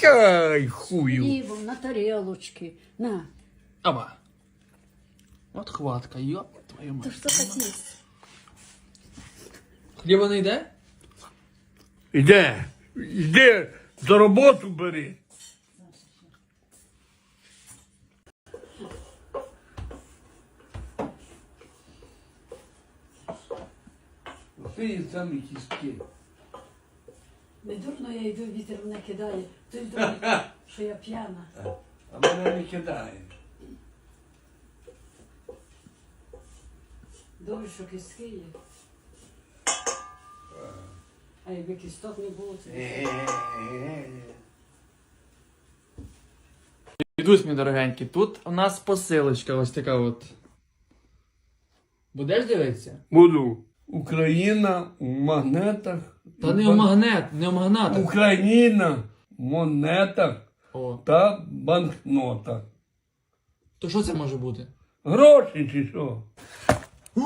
Кай, хую. Хлібом на тарелочки. На. Оба. От хватка, йоп твою То мать. що хотів? Хліба не йде? Іде, іде, за роботу бери. Ти самі кістки. Не дурно я йду, вітер мене кидає. Хтось думає, що я п'яна. А мене не кидає. Добре, що кістки є. А якби кісток не було, це. Дідусь, мій дорогенький, тут у нас посилочка ось така от. Будеш дивитися? Буду. Україна в магнетах. Та не у магнет, не у магнатах. Україна в монетах О. та банкнотах. То що це може бути? Гроші чи що?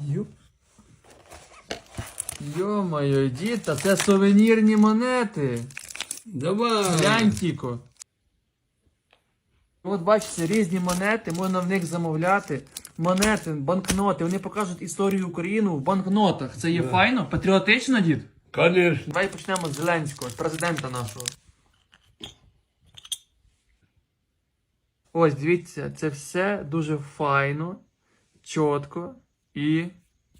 Йоп. Йо-моє, дід, та це сувенірні монети. Давай. Глянь тіко. От бачите, різні монети, можна в них замовляти. Монети, банкноти, вони покажуть історію України в банкнотах. Це є файно, патріотично, дід. Конечно. Давай почнемо з Зеленського, з президента нашого. Ось, дивіться, це все дуже файно, чітко і.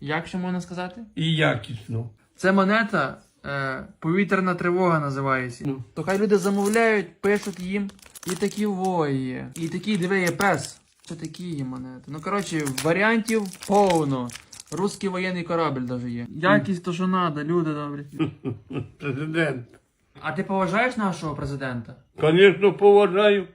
Як ще можна сказати? І якісно. Це монета е, повітряна тривога називається. Ну. То хай люди замовляють, пишуть їм. І такі вої. І такі, диви, є пес. Це такі є монети. Ну, коротше, варіантів повно. Русський воєнний корабль даже є. Якість то, що треба, люди добрі. Президент. А ти поважаєш нашого президента? Звісно, поважаю,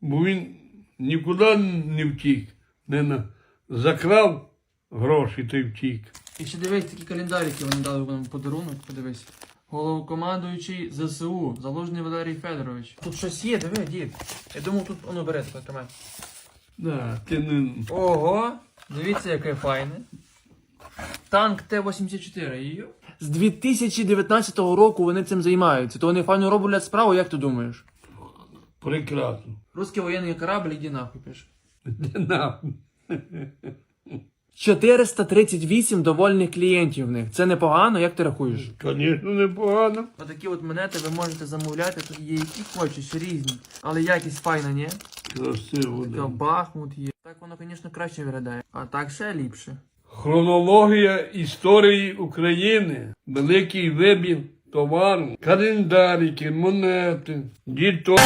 бо він нікуди не втік. Не на... закрав гроші та й втік. І ще дивись, такі календарики вони дали нам подарунок, подивись. Головкомандуючий ЗСУ, заложний Валерій Федорович. Тут щось є, диви, дід. Я думав, тут воно бере, таке тримай. Да, ти не... Ого, дивіться, яке файне. Танк Т-84. її. З 2019 року вони цим займаються. То вони файно роблять справу, як ти думаєш? Прекрасно. Русський воєнний корабль, іди нахуй пише. Де нахуй? 438 довольних клієнтів в них. Це непогано, як ти рахуєш? Звісно, непогано. Отакі от монети ви можете замовляти, тут є які хочеш, різні. Але якість файна, ні? Красиво, Така да. бахмут є. Так воно, звісно, краще виглядає. А так ще ліпше. Хронологія історії України. Великий вибір товару. Календарики, монети. Дід то...